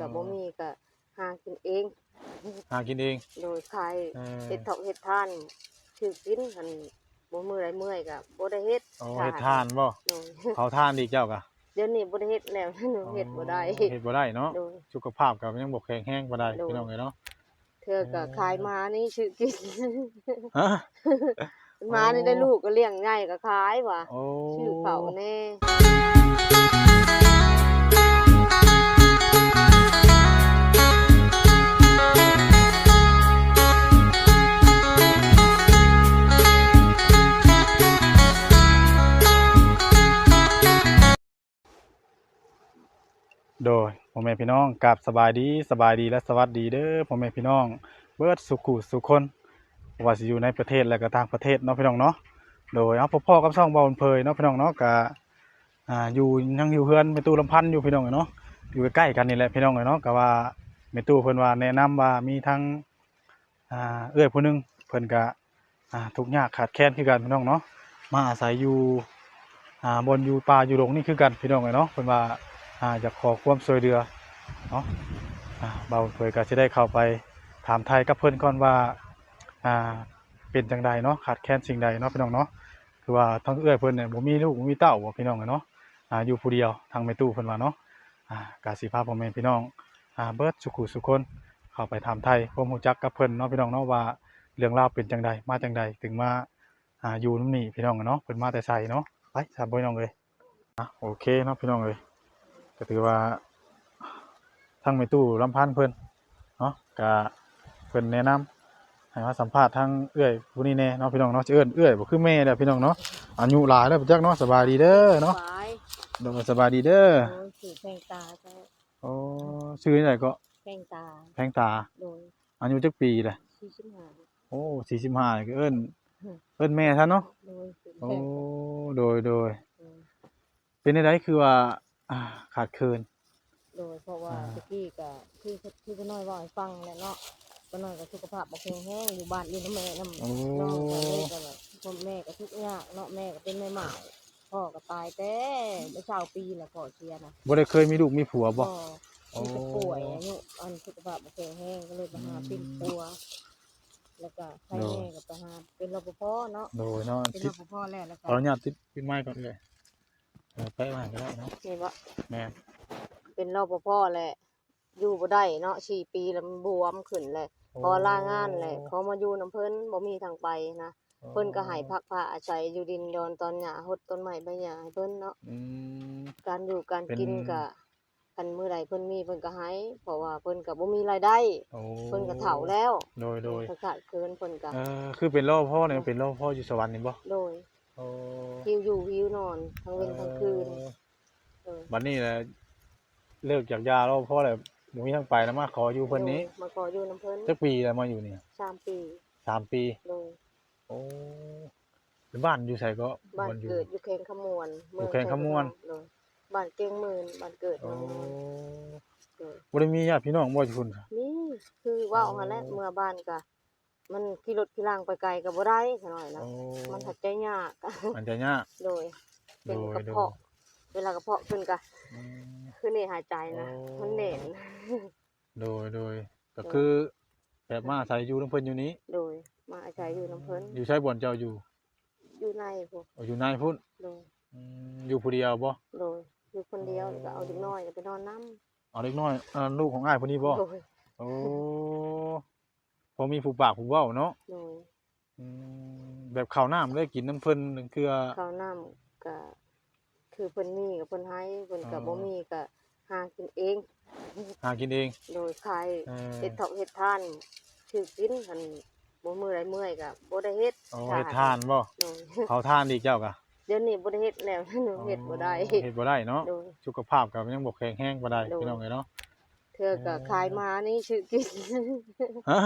ก็บ่มีก็หากินเอง หากินเอง โดยขายเออ เฮ็ดทอกเฮ็ดทานชื่อกินคันบ่มื้อใดเมื่อยก็บ่ได้เฮ็ดโอ้เฮ็ดทานบ่โดยเผาทานอีกเจ้ากะเดี๋ยวนี้บ่ได้เฮ็ดแล้วหนูเฮ็ดบ่ได้เฮ็ดบ่ได้เนาะโดย สุขภาพก็ยังบ่แข็งแรงบ่ได้โดย พี่น้องเอ้ยเนาะเธอก็ขายมานี่ชื่อกิน ฮะมานี่ได้ลูกก็เลี้ยงง่ายก็ขายว่ะ โอ้ชื่อเขาแน่ โดยพ่อแม่พี่น้องกับสบายดีสบายดีและสวัสดีเด้อพ่อแม่พี่น้อง เบิดสุขุสุคนว่าสิอยู่ในประเทศและก็ต่างประเทศเนาะพี่น้องเนาะโดยเอาพ่อๆกับช่องเบาเพยเนาะพี่น้องเนาะก็อ่าอยู่ยังอยู่เฮือนแม่ตู้ลำพันธ์อยู่พี่น้องเอ้ยเนาะอยู่ใกล้กันนี่แหละพี่น้องเอ้ยเนาะก็ว่าแม่ตู้เพิ่นว่าแนะนำว่ามีทั้งอ่าเอื้อยผู้นึงเพิ่นก็อ่าทุกยากขาดแคลนคือกันพี่น้องเนาะมาอาศัยอยู่อ่าบนอยู่ป่าอยู่ดงนี่คือกันพี่น้องเอ้ยเนาะเพิ่นว่า อ่าอยากขอความช่วยเหลือเนาะอ่าเบาเผยก็สิได้เข้าไปถามไทยกับเพิ่อนก่อนว่าอ่าเป็นจังใดเนาะขาดแคลนสิ่งใดเนาะพี่น้องเนาะคือว่าทั้งเอื้อยเพิ่อนเนี่ยบ่มีลูกบ่มีเต้าพี่น้องเอ้ยเนาะอ่าอยู่ผู้เดียวทางแม่ตู้เพิ่อนว่าเนาะอ่ากาสิพาพ่อแม่พี่น้องอ่าเบิร์ดสุขุสุคนเข้าไปถามไทยความรู้จักกับเพิ่อนเนาะพี่น้องเนาะว่าเรื่องราวเป็นจังใดมาจังใดถึงมาอ่าอยู่นนี่พี่น้องเนาะเพิ่นมาแต่ไสเนาะไปสามพี่น้องเอ้ยอะโอเคเนาะพี่น้องเอ้ย ก็ถือว่าทางแม่ตู้ลำพันธ์เพิ่นเนาะก็เพิ่นแนะนำให้มาสัมภาษณ์ทางเอื้อยผู้นี้แน่เนาะพี่น้องเนาะสิเอิ้นเอื้อยบ่คือแม่เด้อพี่น้องเนาะอายุหลายแล้วจักเนาะสบายดีเด้อเนาะขายโดยสบายดีเด้อโอ้ยสีแพงตาเจ้าโอ้ชื่อนี่ไหนก็แพงตาแพงตาโดยอายุจักปีแหละ45โอ้45ก็เอิ้นอืมเอิ้นแม่ท่านเนาะโดยสีโอ้แพงโดยโดยโดยเป็นได้คือว่า อ่า ขาดเคินโดยเพราะว่าอ่า ตะกี้ก็คือคือพ่อน้อยเว่าให้ฟังแหละเนาะพ่อน้อยก็สุขภาพบ่แข็งแรงอยู่บ้านอยู่นำแม่นำโอ้ น้องก็เลยก็แบบพ่อแม่ก็ทุกข์ยากเนาะแม่ก็เป็นแม่หมายพ่อก็ตายแต่เมื่อเช้าปีแล้วพ่อเสียนะบ่ได้เคยมีลูกมีผัวบ่ พ่อมันก็ป่วยอายุอันสุขภาพบ่แข็งแรงก็เลยไปหาเป็นปัว แล้วก็ให้แม่ก็ไปหาเป็นรปภเนาะโดยเนาะเป็นติรดปภแล้วแล้วขก็ออนุญาตติดปิดไมค์ก่อนเลย เออไปว่าก็ได้เนาะนี่ว่าแม่นเป็นรปภแหละ อยู่บ่ได้เนาะสี่ปีแล้วมันบวมขึ้นแหละพอลางานแหละเขามาอยู่น้ำเพิ่นบ่มีทางไปนะเพิ่นก็ให้พักผ้าอาศัยอยู่ดินดอนตอนหญ้าหดต้นไม้ใบหญ้าให้เพิ่นเนาะอืม การอยู่การเป็นกินก็กันมื้อใดเพิ่นมีเพิ่นก็ให้เพราะว่าเพิ่นก็บ่มีรายได้ โอ้เพิ่นก็เฒ่าแล้วโดยโดยถ้าขาดเกินเพิ่นก็เออคือเป็นรอบพ่อเนี่ยเป็นรอบพ่ออยู่สวรรค์นี่บ่โดยโอ้ หิวอยู่หิวนอนทั้งเว้นทั้งคืนเออเออบัดนี้แหละเลิกจากยารอบพ่อแล้วบ่มีทางไปแล้วมาขออยู่เพิ่นนี้โดยมาขออยู่น้ำเพิ่นจักปีแล้วมาอยู่นี่สามปีสามปี โดยโอ้เป็นบ้านอยู่ไสก็บ้านอยู่ เกิดอยู่แขงขมวนอยู่แขงขมวน โดยบ้านเกียงหมื่นบ้านเกิดโอ้โดยบ่ได้มีญาติพี่น้องบ่อยู่พุ่นค่ะนี่คือว่าเอาหั่นแหละเมื่อบ้านก็ มันขี่รถขี่ล่างไปไกลก็บ่ได้ซะหน่อยนะโอ้มันหัดใจยาก มันจะยาก โดย เป็นโดย กระเพาะ เวลากระเพาะขึ้นก็อืม คือนี่หายใจนะ โอ้ มันเหน็นโดยโดยก็คือแบบมาอาศัยอยู่นํเพิ่นอยู่นี้ โดย มาอาศัยอยู่น้ำเพิ่นอยู่ใช้บ่อนเจ้าอยู่อยู่ในพวกเอาอยู่ในพุ่นโดย อืมอยู่ผู้เดียวบ่โดยอยู่คนเดียวแล้วก็เอาเด็กน้อยไปนอนน้ำเอาเล็กน้อยอ่าลูกของอ้ายผู้นี้บ่โดยโอ้ พอมีผู้ปากผู้เว้าเนาะโดยอืมแบบข้าวน้ำได้กินน้ำเพิ่นนึงคือข้าวน้ำก็คือเพิ่นมีกับเพิ่นให้เพิ่นก็อ๋อ บ่มีก็หากินเอง หากินเองโดยขายเออ เฮ็ดทอกเฮ็ดทานชื่อกินคันบ่มื้อใดเมื่อยก็บ่ได้เฮ็ดโอ้เฮ็ดทานบ่โดยเผาทานอีกเจ้ากะเดี๋ยวนี้บ่ได้เฮ็ดแล้วหนูเฮ็ดบ่ได้เฮ็ดบ่ได้เนาะโดย สุขภาพก็ยังบ่แข็งแรงบ่ได้โดย พี่น้องเอ้ยเนาะ เธอก็เออขายมานี่ชื่อกินฮะ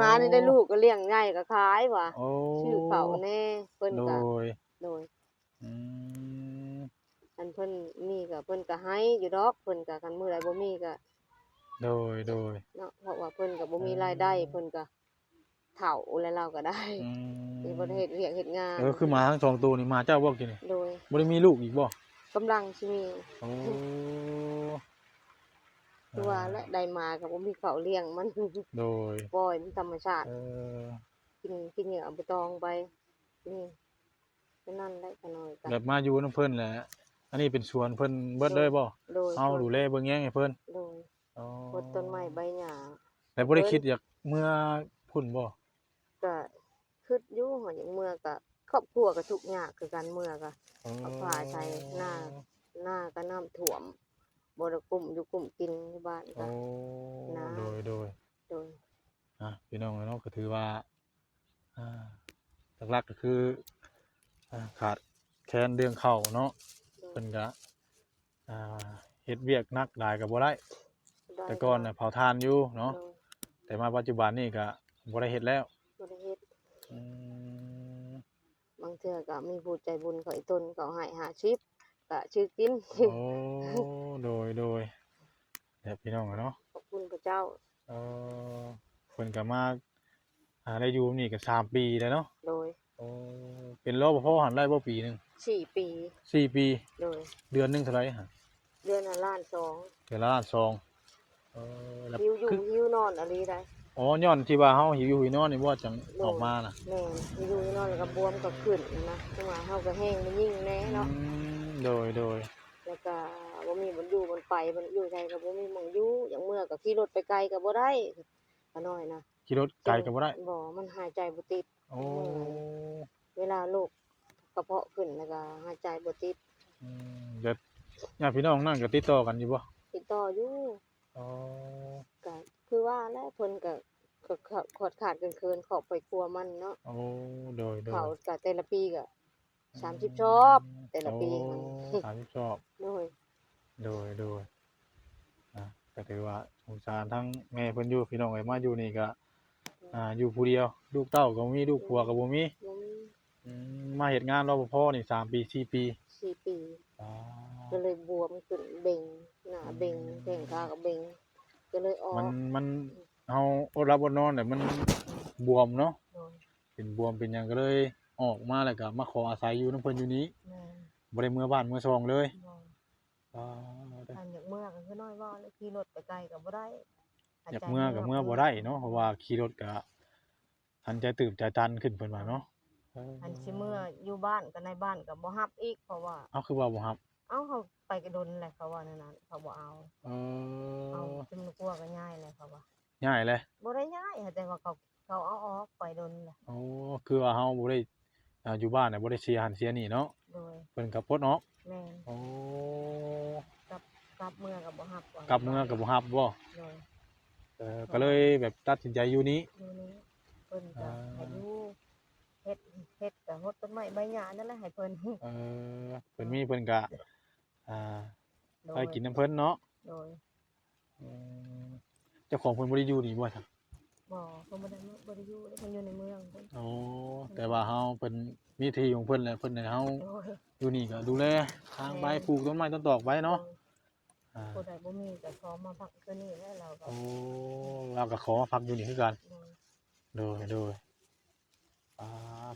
มานี่ได้ลูกก็เลี้ยงง่ายก็ขายว่ะโอ้ชื่อเขาแน่เพิ่นโดก็ยโดย อืมอันเพิ่นมีก็เพิ่นก็ให้อยู่ดอกเพิ่นก็คันมื้อใดบ่มีก็โดยโดยเนาะเพราะว่าเพิ่นก็บ่มีเออรายได้เพิ่นก็เฒ่าแล้วเราก็ได้อืมีมบ่ได้เฮ็ดเวียกเฮ็ดงานเออคือหมาทั้งสองตัวนี่มาเจ้าบ่กินนี่โดยบ่ได้มีลูกอีกบ่กำลังสิมี โอ้ และได้มาก็บ่มีข้าวเลี้ยงมันโดยปล่อยมันธรรมชาติ เออกินกินเหยื่อเอาไปตองไปนี่ก็นั่นได้ก็น้อยกันแบบมาอยู่นํเพิ่นแหละอันนี้เป็นสวนเพิ่นเบิดเลยบ่โดยเอาดูแลเบิ่งแยงให้เพิ่นโดยอ๋อพดต้นไม้ใบหญ้าแต่บ่ได้คิดอยากเมื่อพุ่นบ่ก็คิดอยู่หัวอย่างเมื่อก็ครอบครัวก็ทุกข์ยากคือกันเมื่อก็เอาผ้าใส่หน้าหน้าก็น้ำท่วม บ่ได้กลุ่มอยู่กลุ่มกินที่บ้านโอ้ก็ นะ โดยโดยโดยอะพี่น้องเนาะก็ถือว่าอ่าหลักๆก็คืออ่าขาดแคลนเรื่องข้าวเนาะโดยเพิ่นก็อ่าเฮ็ดเวียกหนักหลายก็บ่ได้ได้แต่ก่อนน่ะเผาทานอยู่เนาะโดยแต่มาปัจจุบันนี่ก็บ่ได้เฮ็ดแล้วบ่ได้เฮ็ดอืมบางเทื่อก็มีผู้ใจบุญเขาอีต้นเขาให้หาชิปก็ชื่อกิน โอ้ โดยโดยแบบพี่น้องอะเนาะขอบคุณพระเจ้า เออเพิ่นก็มาอ่าได้อยู่นี่ก็สามปีแล้วเนาะโดยโอ้เป็นรปภหันได้บ่ปีหนึงสี่ปีสี่ปี โดย เดือนหนึงเท่าไหร่ฮะเดือนละล้านสองเดือนละล้านสองเออแล้วหิวอยู่คือหิวนอนอะไรได้อ๋อย้อนที่ว่าเฮาหิวอยู่หิวนอนนี่บ่จังออกมาน่ะแม่นหิวอยู่หิวนอนแล้วก็บวมก็ขึ้นนะจังหวะเฮาก็แห้งมันยิ่งแน่เนาะอืมโดยโดยแล้วก็ บ่มีบ่อยู่บ่ไปบ่อยู่ไสก็บ่มีหม่องอยู่อย่างเมื่อก็ขี่รถไปไกลก็บ่ได้ก็น้อยนะขี่รถไกลก็บ่ได้บ่มันหายใจบ่ติดโอ้เวลาโรคกระเพาะขึ้นแล้วก็หายใจบ่ติดอืมเดี๋ยวญาติพี่น้องนั่นก็ติดต่อกันอยู่บ่ติดต่ออยู่อ๋อก็คือว่าแหล้วเพิ่นก็ก็ก็ขอดขาดเกินเคินขอบไปกลัวมันเนาะโอ้โดยโดยเขาก็แต่ละปีก็30ชอบ แต่ละปีมันโอ้สามสิบชอบโดย โดยโดยอะก็ถือว่าสงสารทั้งแม่เพิ่นอยู่พี่น้องเอ้ยมาอยู่นี่ก็อ่าอยู่ผู้เดียว ลูกเต้าก็บ่มีลูกผัวก็บ่มีบ่มีอืมมาเฮ็ดงานรปภนี่สามปีสี่ปีสี่ปีอ่าก็เลยบวมขึ้นเบ่งหน้าเบ่งแข้งขาก็เบ่งก็เลยออกมันมันเฮาอดรับอดนอนแต่มันบวมเนาะโดยเป็นบวมเป็นหยังก็เลยออกมาแล้วก็มาขออาศัยอยู่นํเพิ่นอยู่นี้แม่บ่ได้เมื่อบ้านเมื่อซองเลย บ่อ่าอันอยากเมื่อก็คือน้อยว่าแล้วขี่รถไปไกลก็บ่ได้อยากเมื่อก็เมื่อบ่ได้เนาะเพราะว่าขี่รถก็ทันใจตื่นใจตันขึ้นเพิ่นว่าเนาะเอออันสิเมื่ออยู่บ้านก็ในบ้านก็บ่ฮับอีกเพราะว่าเอาคือว่าบ่ครับเอ้าเขาไปกระดนแหละเขาว่านั่นน่ะเขาบ่เอาเอเอาอจำนวนกลัวก็ง่ายเลยเขาว่าง่ายเลยบ่ได้ง่ายแต่ว่าเขาเขาเอาออกไปดนแหละโอ้คือว่าเฮาบ่ได้อ่าอยู่บ้านน่ะบ่ได้เสียหันเสียนี่เนาะโดยเพิ่นก็ปลดออก แม่นโอ้กลับกลับเมื่อก็บ่ฮับว่ากลับเมืองก็บ่รับบ่โดยเออก็เลยแบบตัดสินใจอยู่นี้ อยู่นี้เพิ่นก็อ่า ให้อยู่เฮ็ดเฮ็ดก็ฮดต้นไม้ใบหญ้านั่นแหละให้เพิ่นเออเพิ่นมีเพิ่นก็อ่าโดยไปกินน้ำเพิ่นเนาะโดยอืมเจ้าของเพิ่นบ่ได้อยู่นี่บ่ครับ บ่เพิ่นบ่ได้มาบ่ได้อยู่เพิ่นอยู่ในเมืองเพิ่นโอ้แต่ว่าเฮาเพิ่นมีที่ของเพิ่นแหละเพิ่นให้เฮาโดยอยู่นี่ก็ดูแลทางใบปลูกต้นไม้ต้นตอกไว้เนาะอ่าผู้ใดบ่มีก็ขอมาพักคืนนี้แล้วเราก็โอ้เราก็ขอมาพักอยู่นี่คือกันโดยโดยโดยอ่า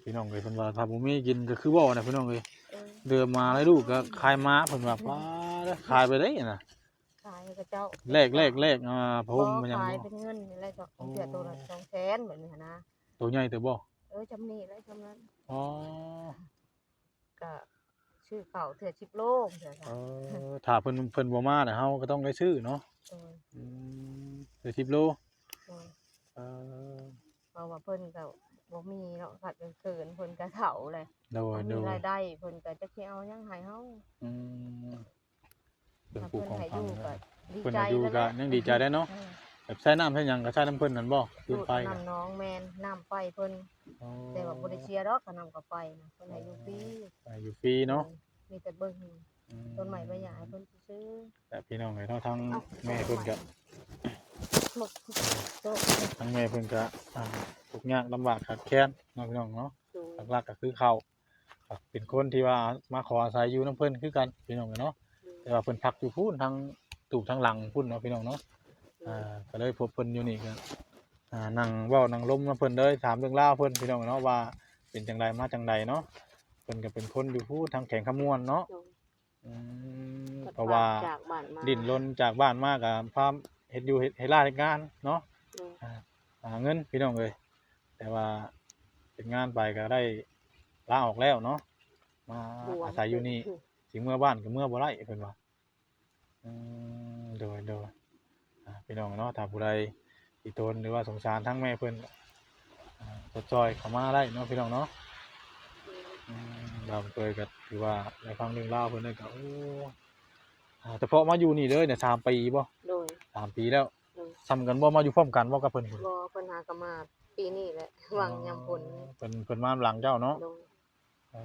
พี่น้องเอ้ยเพิ่นว่าถ้าบ่มีกินก็คือเว้านะพี่น้องเอ้ยเออเดือมาแล้วลูกก็ขายม้าเพิ่นว่าป้าเด้อขายไปได้น่ะขาย ให้กับเจ้าแลกแลกแลกอ่าพรมมันยังขายบ่เป็นเงินนี่แหละจ้ะโอ้เสียตัวละ200,000แบบนี้หั้นนะตัวใหญ่แต่บ่เออจำนี่แล้วจำนั้นอ๋อก็ชื่อเขาเถื่อชิบโลกเถื่อเอค่ะอถ้าเพิ่นเพิ่นบ่มาน่ะเฮาก็ต้องได้ซื้อเนาะโดยอืมเดี๋ยว10โลโดยเออเพราะว่าเพิ่นก็บ่มีเนาะขัดเขินๆเพิ่นก็เฒ่าเลยโดยบ่โดมียรายได้เพิ่นก็จักสิเอาหยังให้เฮาอืมเป็นถ้าผู้เพิ่นของให้พัอนยู่ก็ ดีเพิ่นใจให้อยู่แล้วก็แหละยังดีใจได้เนาะเออแบบใช้น้ำใช้หยังก็ใช้น้ำเพิ่นนั่นบ่คืดูนดไฟน้ำน้องแม่นน้ำไฟเพิ่นอ๋อแต่ว่าบ่ได้เชียร์ดอกก็น้ำกับไฟนะเพิ่นให้อยู่ฟรีอ่าอยู่ฟรีเนาะมีแต่เบิ่งอืต้นไม้ใบหญ้าให้เพิ่นซื้อแต่พี่น้องเอ้ยเนาะทั้งเอ้าแม่เพิ่นก็ๆหมดโตะทั้งแม่เพิ่นก็อ่าทุกข์ยากลำบากขาดแคลนเนาะพี่น้องเนาะ ดูหลักๆก็คือเขาก็เป็นคนที่ว่ามาขออาศัยอยู่น้ำเพิ่นคือกันพี่น้องเนาะแต่ว่าเพิ่นพักอยู่พูนทาง ตูบทางหลังพุ่นเนาะพี่น้องเนาะอ่าก็เลยพบเพิ่นอยู่นี่ก็อ่านั่งเว้านั่งล้มกับเพิ่นเลยถามเรื่องราวเพิ่นพี่น้องเนาะว่าเป็นจังไดมาจังใดเนาะเพิ่นก็เป็นคนอยู่พูนทางแข่งขมวนเนาะดูอืมก็เพราะว่าจากบ้านมาดิ้นรนจากบ้านมากกับพาเฮ็ดอยู่เฮ็ดเฮ็ดร้านเฮ็ดงานเนาะ โดยหาเงินพี่น้องเอ้ยแต่ว่าเป็นงานไปก็ได้ลาออกแล้วเนาะมาบวมอาศัยอยู่นี่สิเมื่อบ้านก็เมื่อบ่ได้เพิ่นว่าอืม โดยโดยอ่าพี่น้องเนาะถ้าผู้ใดสิตนหรือว่าสงสารทั้งแม่เพิ่นก็อ่าสดจอยเข้ามาได้เนาะพี่น้องเนาะอืมเราเคยก็ถือว่าในฟังเรื่องเล่าวเพิ่นได้ก็โอ้อ่าแต่พอมาอยู่นี่เลยเนี่ยสามปีบ่โดยสามปีแล้วอืมซ้ำกันบ่มาอยู่พร้อมกันบ่กับเพิ่นพุ่นบ่เพิ่นหากนมาปีนี้แหละหวังยามฝนเพิ่นเพิ่นมาหลังเจ้าเนาะโดยอ๋อ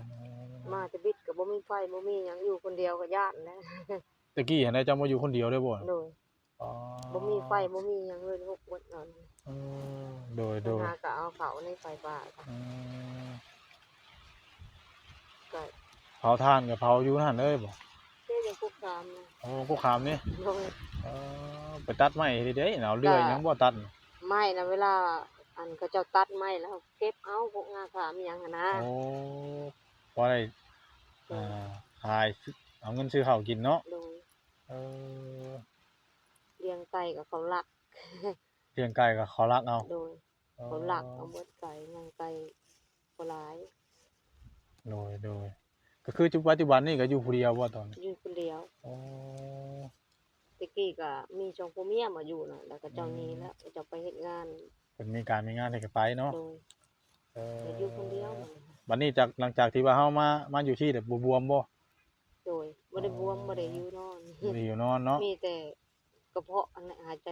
มาจะบิดก็บ่มีไฟบ่มีหยังอยู่คนเดียวก็ย่านแหล้ว ตะกี้เห็นได้เจ้ามาอยู่คนเดียวได้บ่โดยอ๋อบ่มีไฟบ่มีหยังเลยหกวันนั้นอืมโดยโดปัญยหาก็เอาเขาในไฟฟ้าค่ะอืมก็เผาถ่านกับเผาอยู่นั่นเลยบ่เจ๊ยังคุกคามนะโอ้กูขามนี่โดย เออไปตัดไม้เด้ๆเอาเลื่อยหยังบ่ตัดไม้นะเวลาอันเขาเจ้าตัดไม้แล้วเก็บเอาพวกงาขามอิหยังหันนะโอ้พอได้อ่าขายเอาเงินซื้อข้าวกินเนาะ โดย เออเลี้ยงไก่กับเขาลัก เลี้ยงไก่ก็เขารักเอาโดยเขาลักเอาหมดไก่นางไก่ก็หลาย โดยโดยก็คือจุปัจจุบันนี่ก็อยู่ผู้เดียวว่าตอนนี้อยู่คนเดียวโอ้ตะกี้ก็มีชองพ่อเมียมาอยู่น่ะแล้วก็เจ้านี้แล้วเจ้าไปเฮ็ดงานเป็นมีการมีงานให้กันไปเนาะโดยเออแต่อยู่คนเดียวบัดนี้จากหลังจากที่ว่าเฮามามาอยู่ที่แบบบวมๆบ่ โดยบ่ได้บวมบ่ได้อยู่นอน บ่ได้อยู่นอนเนาะมีแต่กระเพาะอันนั้นหายใจ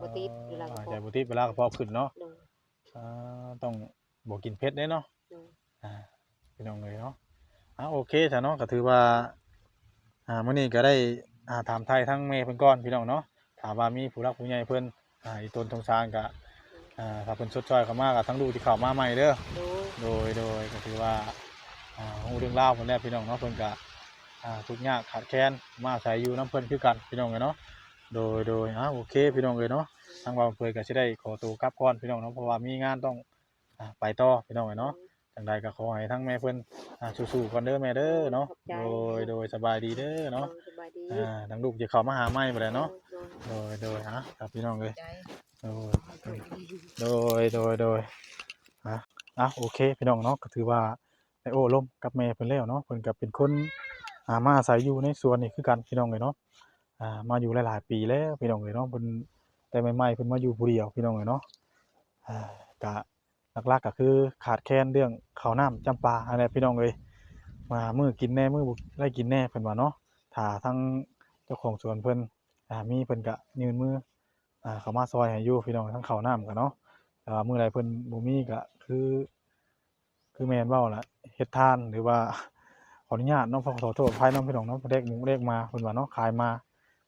บ่ติดเวลากระหายเพาะใจบ่ติดเวลากระเพาะขึ้นเนาะโดยอ่าต้องบ่กินเผ็ดเด้เนาะ โดย อ่าพี่น้องเลยเนาะอ่าโอเคจ้ะเนาะก็ถือว่า อ่ามื้อนี้ก็ได้ อ่าถามไทยทั้งแม่เพิ่นก่อนพี่น้องเนาะ ถามว่ามีผู้รักผู้ใหญ่เพิ่น อ่าอีตนทงสารก็อ่าถ้าเพิ่นชดช่วยเข้ามาก็ทั้งลูกที่เข้ามาใหม่เด้อ โดย โดย โดยก็ถือว่าอ่าฮู้เรื่องราวเพิ่นแล้วพี่น้องเนาะเพิ่นก็อ่า ทุกข์ยากขาดแคลนมาอาศัยอยู่น้ำเพิ่นคือกันพี่น้องเอ้ยเนาะโดยโดยอ่าโอเคพี่น้องเอ้ยเนาะทางว่าเพิ่นก็สิได้ขอตัวกลับก่อนพี่น้องเนาะเพราะว่ามีงานต้องอ่าไปต่อพี่น้องเอ้ยเนาะจังใดก็ขอให้ทั้งแม่เพิ่นอ่าสู้ๆก่อนเด้อแม่เด้อเนาะโดยโดยสบายดีเด้อเนาะโดยสบายดีอ่าทางลูกจะเข้ามาหาใหม่บ่ได้เนาะโดยโดยโดยฮะครับพี่น้องเอ้ยใจโดยโดยโดยโดยอะอะโอเคพี่น้องเนาะก็ถือว่าไอโอ้ล้มกับแม่เพิ่นแล้วเนาะเพิ่นก็เป็นคน อ่ามาอาศัยอยู่ในสวนนี่คือกันพี่น้องเลยเนาะอ่ามาอยู่หลายๆปีแล้วพี่น้องเลยเนาะเพิ่นแต่ใหม่ๆเพิ่นมาอยู่ผู้เดียวพี่น้องเลยเนาะอ่าก็หลักๆก็คือขาดแคลนเรื่องข้าวน้ำจำปาอะไรพี่น้องเลยมามือกินแน่มือบ่ได้กินแน่เพิ่นว่าเนาะถ้าทั้งเจ้าของสวนเพิ่นอ่ามีเพิ่นก็ยื่นมืออ่าเขามาซอยให้อยู่พี่น้องทั้งข้าวน้ำกันเนาะแต่ว่ามื้อใดเพิ่นบ่มีก็คือ คือแม่นเว้าล่ะเฮ็ดทานหรือว่า ขออนุญาตเนาะขอขอโทษภัยเนาะพี่น้องเนาะเลขหมูเลขมาเพิ่นว่าเนาะขายมา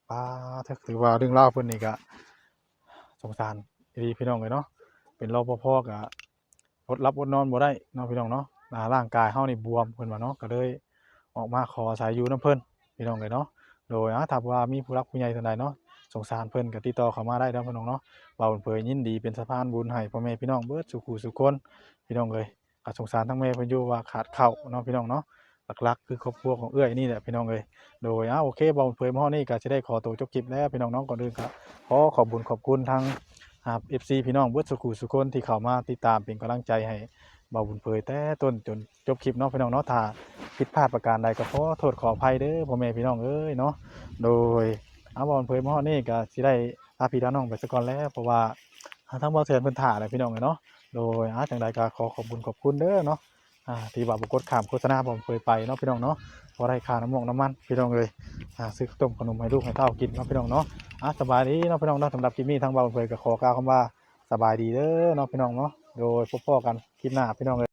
ป้าถ้าถือว่าเรื่องราเพิ่นนี่ก็สงสารดีพี่น้องเลยเนาะเป็นรอปภก็อดรับอดนอนบ่ได้เนาะพี่น้องเนาะอ่าร่างกายเฮานี่บวมเพิ่นว่าเนาะก็เลยออกมาขออาศัยอยู่นํเพิ่นพี่น้องเลยเนาะโดยอ่าถ้าว่ามีผู้รักผู้ใหญ่ท่านใดเนาะสงสารเพิ่นก็ติดต่อเข้ามาได้เนาะพี่น้องเนาะเบาเผยยินดีเป็นสะพานบุญให้พ่อแม่พี่น้องเบิดสุขุสุขคนพี่น้องเอ้ยก็สงสารทั้งแม่เพิ่นอยู่ว่าขาดเข้าเนาะพี่น้องเนาะ หลักๆคือครอบครัวของเอื้อยนี่แหละพี่น้องเอ้ยโดยอ้าโอเคเบาเผยมาฮอนี่ก็จะได้ขอตัวจบคลิปแล้วพี่น้องน้องก่อนอื่นครับขอขอบคุญขอบคุณทางเอ่า FC พี่น้องเบิดสุขุสุคนที่เข้ามาติดตามเป็นกำลังใจให้บาบุญเผยแต่ต้นจนจบคลิปเนาะพี่น้องเนาะถ้าผิดพลาดประการใดก็ขอโทษขออภัยเด้อพ่อแม่พี่น้องเอ้ยเนาะโดยอาบาบุญเผยมาฮอนี่ก็สิได้ลาพี่ลาน้องไปซะก่อนแล้วเพราะว่าทั้งบ่เทือนเพิ่นถ่าแหละพี่น้องเนาะโดยอ่าจังใดก็ขอขอบคุณขอบคุณเด้อเนาะ อ่าที่ว่าบุกดขามโฆษณาบ่เคยไปเนาะพี่น้องเนาะบ่ได้ค่าน้ำมงน้ำมันพี่น้องเลยอ่าซื้อข้าวต้มขนมให้ลูกให้เต้ากินเนาะพี่น้องเนาะอะสบายดีเนาะพี่น้องเนาะสำหรับคลิปนี้ทางบ่าวเผยกับขอกล่าวคำว่าสบายดีเด้อเนาะพี่น้องเนาะโดยพบพ้อกันคลิปหน้าพี่น้องเลย